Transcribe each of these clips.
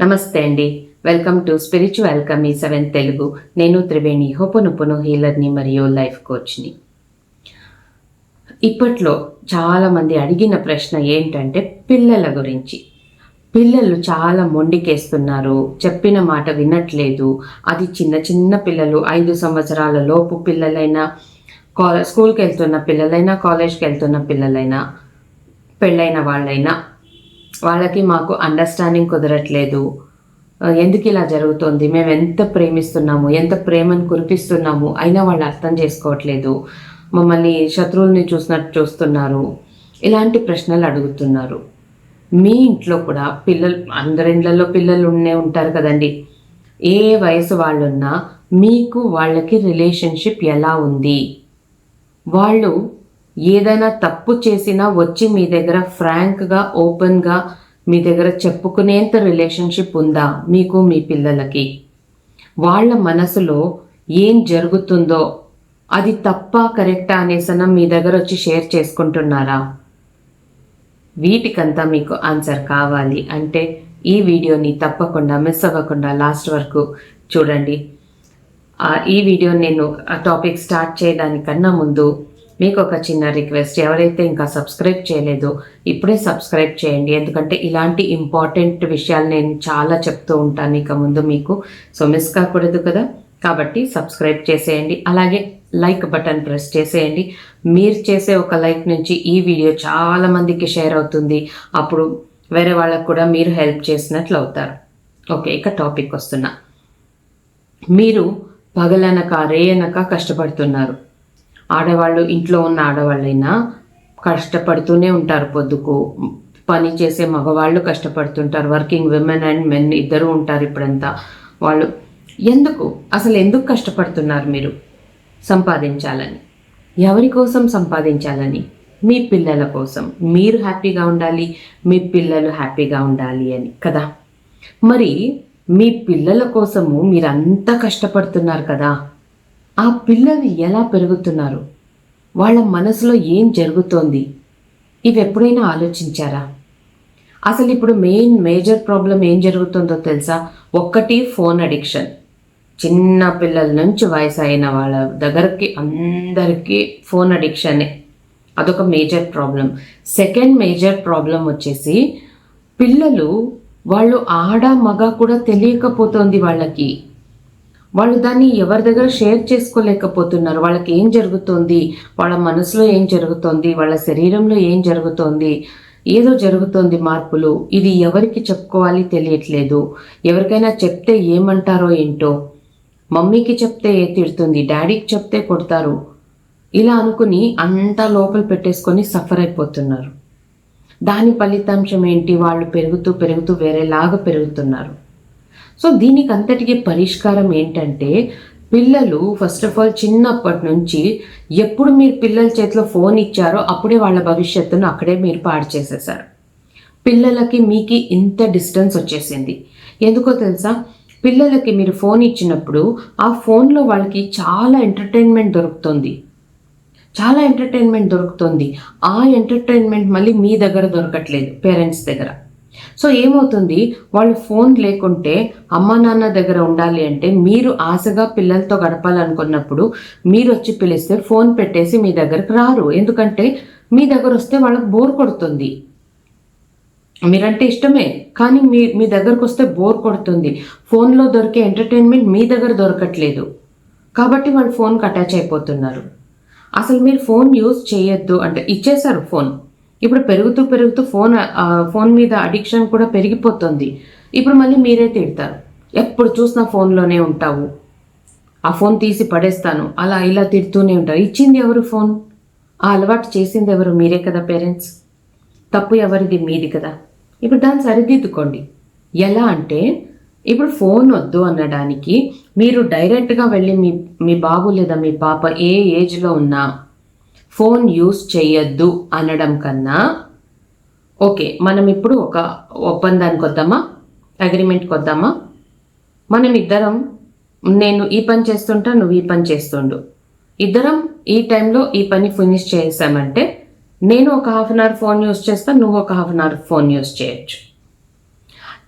నమస్తే అండి. Welcome to spiritual కమీ సెవెన్ తెలుగు. నేను త్రివేణి. హోపనుపును హీలర్ని మరియు లైఫ్ కోచ్ని. ఇప్పట్లో చాలామంది అడిగిన ప్రశ్న ఏంటంటే పిల్లల గురించి. పిల్లలు చాలా మొండికేస్తున్నారు. చెప్పిన మాట వినట్లేదు. అది చిన్న చిన్న పిల్లలు ఐదు సంవత్సరాల లోపు పిల్లలైనా కాలేజ్ స్కూల్కి వెళ్తున్న పిల్లలైనా కాలేజ్కి వెళ్తున్న పిల్లలైనా పెళ్ళైన వాళ్ళైనా వాళ్ళకి మాకు అండర్స్టాండింగ్ కుదరట్లేదు. ఎందుకు ఇలా జరుగుతుంది? మేము ఎంత ప్రేమిస్తున్నాము? ఎంత ప్రేమను కురిపిస్తున్నాము? అయినా వాళ్ళు అర్థం చేసుకోవట్లేదు. మమ్మల్ని శత్రువుల్ని చూసినట్టు చూస్తున్నారు. ఇలాంటి ప్రశ్నలు అడుగుతున్నారు. మీ ఇంట్లో కూడా పిల్లలు అందరి ఇండ్లలో పిల్లలు ఉండే ఉంటారు కదండి. ఏ వయసు వాళ్ళున్నా మీకు వాళ్ళకి రిలేషన్షిప్ ఎలా ఉంది? వాళ్ళు ఏదైనా తప్పు చేసినా వచ్చి మీ దగ్గర ఫ్రాంక్గా ఓపెన్గా మీ దగ్గర చెప్పుకునేంత రిలేషన్షిప్ ఉందా మీకు మీ పిల్లలకి? వాళ్ళ మనసులో ఏం జరుగుతుందో అది తప్ప కరెక్టా అనేసన మీ దగ్గర వచ్చి షేర్ చేసుకుంటున్నారా? వీటికంతా మీకు ఆన్సర్ కావాలి అంటే ఈ వీడియోని తప్పకుండా మిస్ అవ్వకుండా లాస్ట్ వరకు చూడండి. ఈ వీడియో నేను ఆ టాపిక్ స్టార్ట్ చేయడానికన్నా ముందు మీకు ఒక చిన్న రిక్వెస్ట్ ఎవరైతే ఇంకా సబ్స్క్రైబ్ చేయలేదో ఇప్పుడే సబ్స్క్రైబ్ చేయండి. ఎందుకంటే ఇలాంటి ఇంపార్టెంట్ విషయాలు నేను చాలా చెప్తూ ఉంటాను ఇక ముందు మీకు. సో మిస్ కాకూడదు కదా? కాబట్టి సబ్స్క్రైబ్ చేసేయండి. అలాగే లైక్ బటన్ ప్రెస్ చేసేయండి. మీరు చేసే ఒక లైక్ నుంచి ఈ వీడియో చాలా మందికి షేర్ అవుతుంది. అప్పుడు వేరే వాళ్ళకు కూడా మీరు హెల్ప్ చేసినట్లు అవుతారు. ఓకే ఇక టాపిక్ వస్తున్నా. మీరు పగలనక రేయనక కష్టపడుతున్నారు. ఆడవాళ్ళు ఇంట్లో ఉన్న ఆడవాళ్ళైనా కష్టపడుతూనే ఉంటారు పొద్దుకు. పని చేసే మగవాళ్ళు కష్టపడుతుంటారు. వర్కింగ్ విమెన్ అండ్ మెన్ ఇద్దరు ఉంటారు ఇప్పుడంతా. వాళ్ళు ఎందుకు? అసలు ఎందుకు కష్టపడుతున్నారు మీరు సంపాదించాలని? ఎవరి కోసం సంపాదించాలని? మీ పిల్లల కోసం. మీరు హ్యాపీగా ఉండాలి మీ పిల్లలు హ్యాపీగా ఉండాలి అని కదా? మరి మీ పిల్లల కోసము మీరంతా కష్టపడుతున్నారు కదా? ఆ పిల్లలు ఎలా పెరుగుతున్నారు? వాళ్ళ మనసులో ఏం జరుగుతోంది? ఇవి ఎప్పుడైనా ఆలోచించారా? అసలు ఇప్పుడు మెయిన్ మేజర్ ప్రాబ్లం ఏం జరుగుతుందో తెలుసా? ఒక్కటి ఫోన్ అడిక్షన్. చిన్న పిల్లల నుంచి వయసు అయిన వాళ్ళ దగ్గరికి అందరికీ ఫోన్ అడిక్షనే. అదొక major problem. Second major problem వచ్చేసి పిల్లలు వాళ్ళు ఆడ మగ కూడా తెలియకపోతుంది వాళ్ళకి. వాళ్ళు దాన్ని ఎవరి దగ్గర షేర్ చేసుకోలేకపోతున్నారు. వాళ్ళకి ఏం జరుగుతోంది? వాళ్ళ మనసులో ఏం జరుగుతోంది? వాళ్ళ శరీరంలో ఏం జరుగుతోంది? ఏదో జరుగుతోంది మార్పులు. ఇది ఎవరికి చెప్పుకోవాలి తెలియట్లేదు. ఎవరికైనా చెప్తే ఏమంటారో ఏంటో? మమ్మీకి చెప్తే ఏ తిడుతుంది? డాడీకి చెప్తే కొడతారు. ఇలా అనుకుని అంతా లోపల పెట్టేసుకొని సఫర్ అయిపోతున్నారు. దాని ఫలితాంశం ఏంటి? వాళ్ళు పెరుగుతూ పెరుగుతూ వేరేలాగా పెరుగుతున్నారు. సో దీనికి అంతటికి పరిష్కారం ఏంటంటే పిల్లలు ఫస్ట్ ఆఫ్ ఆల్ చిన్నప్పటి నుంచి ఎప్పుడు మీరు పిల్లల చేతిలో ఫోన్ ఇచ్చారో అప్పుడే వాళ్ళ భవిష్యత్తును అక్కడే మీరు పాడు చేసేసారు పిల్లలకి మీకు ఇంత డిస్టెన్స్ వచ్చేసింది. ఎందుకో తెలుసా? పిల్లలకి మీరు ఫోన్ ఇచ్చినప్పుడు ఆ ఫోన్లో వాళ్ళకి చాలా ఎంటర్టైన్మెంట్ దొరుకుతుంది. చాలా ఎంటర్టైన్మెంట్ దొరుకుతుంది. ఆ ఎంటర్టైన్మెంట్ మళ్ళీ మీ దగ్గర దొరకట్లేదు పేరెంట్స్ దగ్గర. సో ఏమవుతుంది? వాళ్ళు ఫోన్ లేకుంటే అమ్మ నాన్న దగ్గర ఉండాలి అంటే మీరు ఆశగా పిల్లలతో గడపాలనుకున్నప్పుడు మీరు వచ్చి పిలిస్తే ఫోన్ పెట్టేసి మీ దగ్గరకు రారు. ఎందుకంటే మీ దగ్గర వస్తే వాళ్ళకి బోర్ కొడుతుంది. మీరంటే ఇష్టమే కానీ మీ మీ దగ్గరకు వస్తే బోర్ కొడుతుంది. ఫోన్లో దొరికే ఎంటర్టైన్మెంట్ మీ దగ్గర దొరకట్లేదు. కాబట్టి వాళ్ళు ఫోన్కి అటాచ్ అయిపోతున్నారు. అసలు మీరు ఫోన్ యూజ్ చేయొద్దు అంటే ఇచ్చేశారు ఫోన్. ఇప్పుడు పెరుగుతూ పెరుగుతూ ఫోన్ ఫోన్ మీద అడిక్షన్ కూడా పెరిగిపోతుంది. ఇప్పుడు మళ్ళీ మీరే తిడతారు. ఎప్పుడు చూసినా ఫోన్లోనే ఉంటావు. ఆ ఫోన్ తీసి పడేస్తాను. అలా ఇలా తిడుతూనే ఉంటారు. ఇచ్చింది ఎవరు ఫోన్? ఆ అలవాటు చేసింది ఎవరు? మీరే కదా పేరెంట్స్. తప్పు ఎవరిది? మీది కదా. ఇప్పుడు దాన్ని సరిదిద్దుకోండి. ఎలా అంటే ఇప్పుడు ఫోన్ వద్దు అనడానికి మీరు డైరెక్ట్గా వెళ్ళి మీ మీ బాబు లేదా మీ పాప ఏ ఏజ్లో ఉన్నా ఫోన్ యూస్ చేయొద్దు అనడం కన్నా ఓకే మనం ఇప్పుడు ఒక ఒప్పందానికి వద్దామా? అగ్రిమెంట్కి వద్దామా? మనం ఇద్దరం నేను ఈ పని చేస్తుంటా నువ్వు ఈ పని చేస్తుండు. ఇద్దరం ఈ టైంలో ఈ పని ఫినిష్ చేసామంటే నేను ఒక half an hour phone use చేస్తా నువ్వు ఒక half an hour phone use చేయొచ్చు.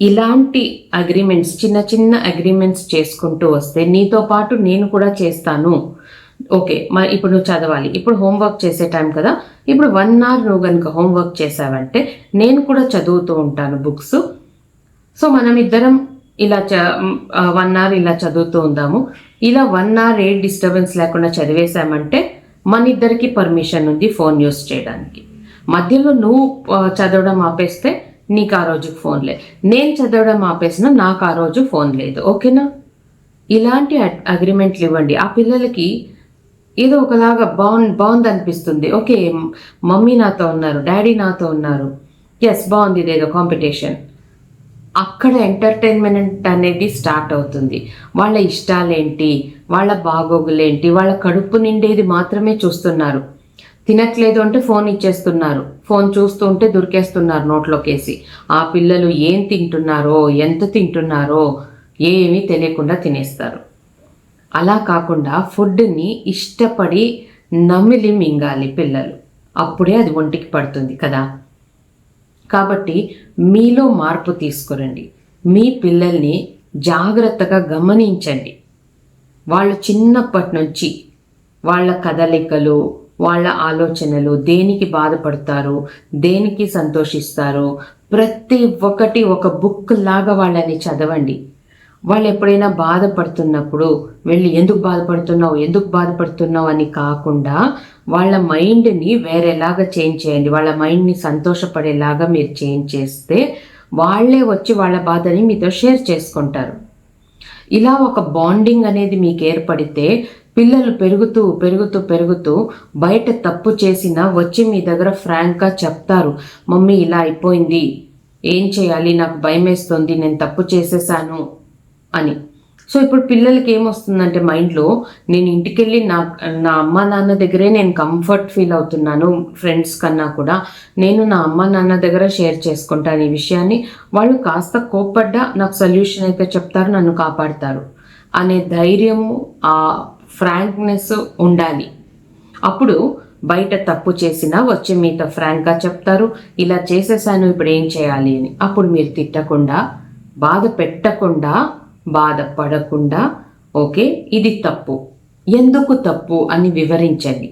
ఇలాంటి అగ్రిమెంట్స్ చిన్న చిన్న అగ్రిమెంట్స్ చేసుకుంటూ వస్తే నీతో పాటు నేను కూడా చేస్తాను. ఓకే మరి ఇప్పుడు నువ్వు చదవాలి. ఇప్పుడు హోంవర్క్ చేసే టైం కదా. ఇప్పుడు వన్ అవర్ నువ్వు కనుక హోంవర్క్ చేసావంటే నేను కూడా చదువుతూ ఉంటాను బుక్స్. సో మనం ఇద్దరం ఇలా చ వన్ అవర్ ఇలా చదువుతూ ఉందాము. ఇలా వన్ అవర్ ఏ డిస్టర్బెన్స్ లేకుండా చదివేశామంటే మన ఇద్దరికి పర్మిషన్ ఉంది ఫోన్ యూస్ చేయడానికి. మధ్యలో నువ్వు చదవడం ఆపేస్తే నీకు ఆ రోజు ఫోన్ లేదు. నేను చదవడం ఆపేసినా నాకు ఆ రోజు ఫోన్ లేదు. ఓకేనా? ఇలాంటి అగ్రిమెంట్లు ఇవ్వండి. ఆ పిల్లలకి ఏదో ఒకలాగా బాగుంది బాగుంది అనిపిస్తుంది ఓకే మమ్మీ నాతో ఉన్నారు డాడీ నాతో ఉన్నారు. ఎస్ బాగుంది ఇదేదో కాంపిటీషన్. అక్కడ ఎంటర్టైన్మెంట్ అనేది స్టార్ట్ అవుతుంది. వాళ్ళ ఇష్టాలేంటి? వాళ్ళ బాగోగులేంటి? వాళ్ళ కడుపు నిండేది మాత్రమే చూస్తున్నారు. తినట్లేదు అంటే ఫోన్ ఇచ్చేస్తున్నారు. ఫోన్ చూస్తూ ఉంటే దొరికేస్తున్నారు నోట్లోకేసి. ఆ పిల్లలు ఏం తింటున్నారో ఎంత తింటున్నారో ఏమీ తెలియకుండా తినేస్తారు. అలా కాకుండా ఫుడ్ని ఇష్టపడి నమిలి మింగాలి పిల్లలు. అప్పుడే అది ఒంటికి పడుతుంది కదా. కాబట్టి మీలో మార్పు తీసుకురండి. మీ పిల్లల్ని జాగ్రత్తగా గమనించండి. వాళ్ళు చిన్నప్పటి నుంచి వాళ్ళ కదలికలు వాళ్ళ ఆలోచనలు దేనికి బాధపడతారు దేనికి సంతోషిస్తారు ప్రతి ఒక్కటి ఒక బుక్ లాగా వాళ్ళని చదవండి. వాళ్ళు ఎప్పుడైనా బాధపడుతున్నప్పుడు వెళ్ళి ఎందుకు బాధపడుతున్నావు? ఎందుకు బాధపడుతున్నావు? అని కాకుండా వాళ్ళ మైండ్ని వేరేలాగా చేంజ్ చేయండి. వాళ్ళ మైండ్ని సంతోషపడేలాగా మీరు చేంజ్ చేస్తే వాళ్ళే వచ్చి వాళ్ళ బాధని మీతో షేర్ చేసుకుంటారు. ఇలా ఒక బాండింగ్ అనేది మీకు ఏర్పడితే పిల్లలు పెరుగుతూ పెరుగుతూ పెరుగుతూ బయట తప్పు చేసినా వచ్చి మీ దగ్గర ఫ్రాంక్గా చెప్తారు మమ్మీ ఇలా అయిపోయింది. ఏం చేయాలి? నాకు భయం వేస్తుంది నేను తప్పు చేసేసాను. అని. సో ఇప్పుడు పిల్లలకి ఏమొస్తుందంటే మైండ్లో నేను ఇంటికెళ్ళి నా నా అమ్మ నాన్న దగ్గరే నేను కంఫర్ట్ ఫీల్ అవుతున్నాను ఫ్రెండ్స్ కన్నా కూడా. నేను నా అమ్మ నాన్న దగ్గర షేర్ చేసుకుంటాను ఈ విషయాన్ని. వాళ్ళు కాస్త కోప్పడ్డా నాకు సొల్యూషన్ అయితే చెప్తారు నన్ను కాపాడతారు అనే ధైర్యము ఆ ఫ్రాంక్నెస్ ఉండాలి. అప్పుడు బయట తప్పు చేసినా వచ్చి మీతో ఫ్రాంక్గా చెప్తారు ఇలా చేసేసాను ఇప్పుడు ఏం చేయాలి? అని. అప్పుడు మీరు తిట్టకుండా బాధ పెట్టకుండా బాధపడకుండా ఓకే ఇది తప్పు. ఎందుకు తప్పు అని వివరించండి.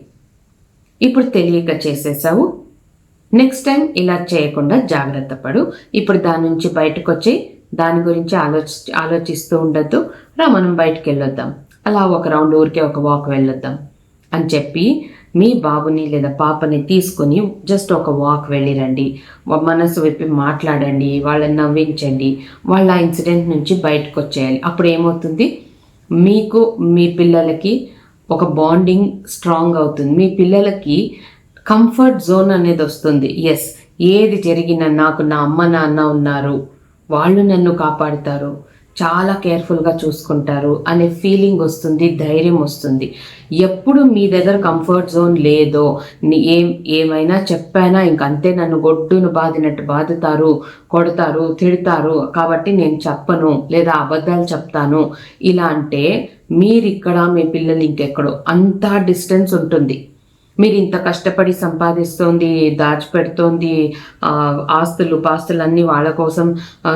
ఇప్పుడు తెలియక చేసేసావు. నెక్స్ట్ టైం ఇలా చేయకుండా జాగ్రత్త పడు. ఇప్పుడు దాని నుంచి బయటకు వచ్చి దాని గురించి ఆలోచి ఆలోచిస్తూ ఉండొద్దు. రా మనం బయటకు వెళ్ళొద్దాం అలా ఒక రౌండ్ ఊరికే ఒక వాక్ వెళ్ళొద్దాం. అని చెప్పి మీ బాబుని లేదా పాపని తీసుకొని జస్ట్ ఒక వాక్ వెళ్ళిరండి. మనసు విప్పి మాట్లాడండి వాళ్ళని నవ్వించండి వాళ్ళ ఇన్సిడెంట్ నుంచి బయటకు వచ్చేయాలి అప్పుడు ఏమవుతుంది? మీకు మీ పిల్లలకి ఒక బాండింగ్ స్ట్రాంగ్ అవుతుంది. మీ పిల్లలకి కంఫర్ట్ జోన్ అనేది వస్తుంది. ఎస్ ఏది జరిగినా నాకు నా అమ్మ నాన్న ఉన్నారు. వాళ్ళు నన్ను కాపాడుతారు. చాలా కేర్ఫుల్గా చూసుకుంటారు అనే ఫీలింగ్ వస్తుంది ధైర్యం వస్తుంది. ఎప్పుడు మీ దగ్గర కంఫర్ట్ జోన్ లేదో ఏం ఏమైనా చెప్పానా ఇంకంతే నన్ను గొడ్డును బాధినట్టు బాధుతారు కొడతారు తిడతారు కాబట్టి నేను చెప్పను లేదా అబద్ధాలు చెప్తాను. ఇలా అంటే మీరిక్కడ మీ పిల్లలు ఇంకెక్కడో అంతా డిస్టెన్స్ ఉంటుంది. మీరు ఇంత కష్టపడి సంపాదిస్తోంది దాచిపెడుతోంది ఆ, ఆస్తులు పాస్తులు అన్నీ వాళ్ళ కోసం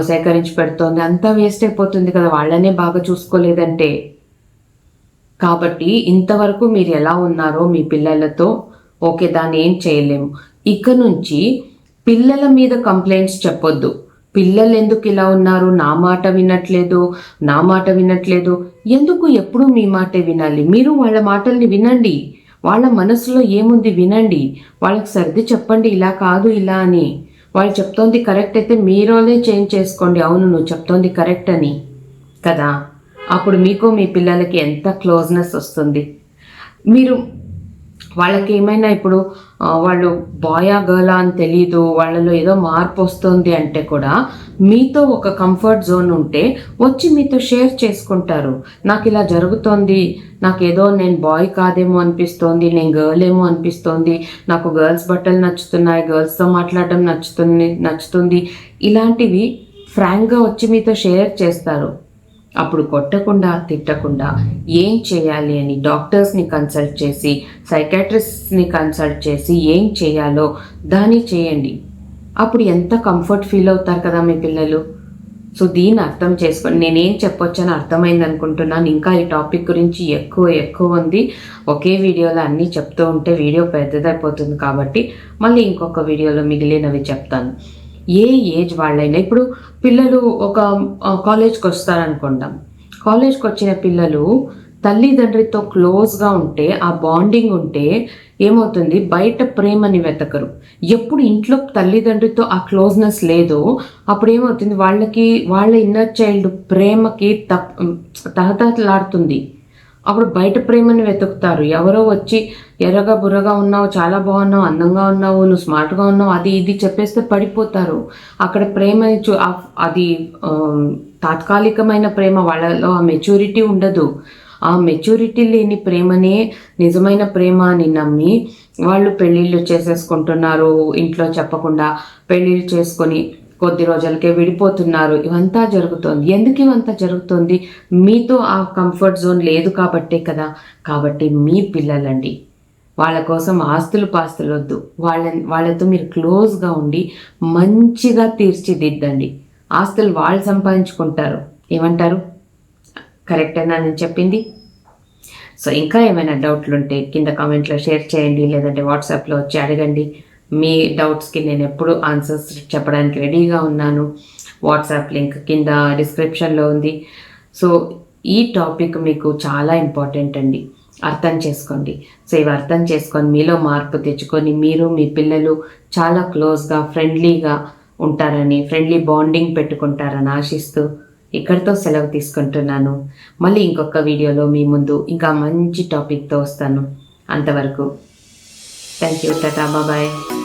సేకరించి పెడుతోంది. అంతా వేస్ట్ అయిపోతుంది కదా వాళ్ళనే బాగా చూసుకోలేదంటే. కాబట్టి ఇంతవరకు మీరు ఎలా ఉన్నారో మీ పిల్లలతో ఓకే దాన్ని ఏం చేయలేము. ఇక నుంచి పిల్లల మీద కంప్లైంట్స్ చెప్పొద్దు. పిల్లలు ఎందుకు ఇలా ఉన్నారు? నా మాట వినట్లేదు నా మాట వినట్లేదు. ఎందుకు ఎప్పుడు మీ మాటే వినాలి? మీరు వాళ్ళ మాటల్ని వినండి. వాళ్ళ మనసులో ఏముంది వినండి. వాళ్ళకి సర్ది చెప్పండి ఇలా కాదు ఇలా అని. వాళ్ళు చెప్తోంది కరెక్ట్ అయితే మీరోనే చేంజ్ చేసుకోండి. అవును నువ్వు చెప్తోంది కరెక్ట్ అని. కదా? అప్పుడు మీకు మీ పిల్లలకి ఎంత క్లోజ్నెస్ వస్తుంది? మీరు వాళ్ళకి ఏమైనా ఇప్పుడు వాళ్ళు బాయా గర్లా అని తెలీదు వాళ్ళలో ఏదో మార్పు వస్తుంది అంటే కూడా మీతో ఒక కంఫర్ట్ జోన్ ఉంటే వచ్చి మీతో షేర్ చేసుకుంటారు. నాకు ఇలా జరుగుతోంది నాకు ఏదో నేను బాయ్ కాదేమో అనిపిస్తోంది నేను గర్ల్ ఏమో అనిపిస్తోంది నాకు గర్ల్స్ బట్టలు నచ్చుతున్నాయి గర్ల్స్తో మాట్లాడడం నచ్చుతుంది నచ్చుతుంది. ఇలాంటివి ఫ్రాంక్గా వచ్చి మీతో షేర్ చేస్తారు. అప్పుడు కొట్టకుండా తిట్టకుండా ఏం చేయాలి అని డాక్టర్స్ని కన్సల్ట్ చేసి సైకాట్రిస్ట్ని కన్సల్ట్ చేసి ఏం చేయాలో దాన్ని చేయండి. అప్పుడు ఎంత కంఫర్ట్ ఫీల్ అవుతారు కదా మీ పిల్లలు? సో దీన్ని అర్థం చేసుకొని నేనేం చెప్పొచ్చని అర్థమైంది అనుకుంటున్నాను. ఇంకా ఈ టాపిక్ గురించి ఎక్కువ ఎక్కువ ఉంది. ఒకే వీడియోలో అన్నీ చెప్తూ ఉంటే వీడియో పెద్దదైపోతుంది కాబట్టి మళ్ళీ ఇంకొక వీడియోలో మిగిలినవి చెప్తాను. ఏ ఏజ్ వాళ్ళైనా ఇప్పుడు పిల్లలు ఒక కాలేజ్కి వస్తారనుకుందాం కాలేజ్కి వచ్చిన పిల్లలు తల్లిదండ్రితో క్లోజ్గా ఉంటే ఆ బాండింగ్ ఉంటే ఏమవుతుంది? బయట ప్రేమని వెతకరు. ఎప్పుడు ఇంట్లో తల్లిదండ్రితో ఆ క్లోజ్నెస్ లేదో అప్పుడు ఏమవుతుంది? వాళ్ళకి వాళ్ళ ఇన్నర్ చైల్డ్ ప్రేమకి తప్ తహతహలాడుతుంది. అప్పుడు బయట ప్రేమని వెతుకుతారు. ఎవరో వచ్చి ఎర్రగా బుర్రగా ఉన్నావు చాలా బాగున్నావు అందంగా ఉన్నావు నువ్వు స్మార్ట్గా ఉన్నావు అది ఇది చెప్పేస్తే పడిపోతారు. అక్కడ ప్రేమ చూ అది తాత్కాలికమైన ప్రేమ వాళ్ళలో ఆ మెచ్యూరిటీ ఉండదు. ఆ మెచ్యూరిటీ లేని ప్రేమనే నిజమైన ప్రేమ అని నమ్మి వాళ్ళు పెళ్ళిళ్ళు చేసేసుకుంటున్నారు ఇంట్లో చెప్పకుండా పెళ్ళిళ్ళు చేసుకొని కొద్ది రోజులకే విడిపోతున్నారు. ఇవంతా జరుగుతోంది. ఎందుకు ఇవంతా జరుగుతోంది? మీతో ఆ కంఫర్ట్ జోన్ లేదు కాబట్టే కదా. కాబట్టి మీ పిల్లలండి వాళ్ళ కోసం ఆస్తులు పాస్తులు వద్దు. వాళ్ళ వాళ్ళతో మీరు క్లోజ్గా ఉండి మంచిగా తీర్చిదిద్దండి. ఆస్తులు వాళ్ళు సంపాదించుకుంటారు. ఏమంటారు? కరెక్టేనా నేను చెప్పింది? సో ఇంకా ఏమైనా డౌట్లు ఉంటే కింద కామెంట్లో షేర్ చేయండి లేదంటే వాట్సాప్లో వచ్చి అడగండి. మీ డౌట్స్కి నేను ఎప్పుడు ఆన్సర్స్ చెప్పడానికి రెడీగా ఉన్నాను. వాట్సాప్ లింక్ కింద డిస్క్రిప్షన్లో ఉంది. సో ఈ టాపిక్ మీకు చాలా ఇంపార్టెంట్ అండి. అర్థం చేసుకోండి. సో ఇవి అర్థం చేసుకొని మీలో మార్పు తెచ్చుకొని మీరు మీ పిల్లలు చాలా క్లోజ్గా ఫ్రెండ్లీగా ఉంటారని ఫ్రెండ్లీ బాండింగ్ పెట్టుకుంటారని ఆశిస్తూ ఇక్కడితో సెలవు తీసుకుంటున్నాను. మళ్ళీ ఇంకొక వీడియోలో మీ ముందు ఇంకా మంచి టాపిక్తో వస్తాను. అంతవరకు థ్యాంక్ యూ టాటా బాబాయ్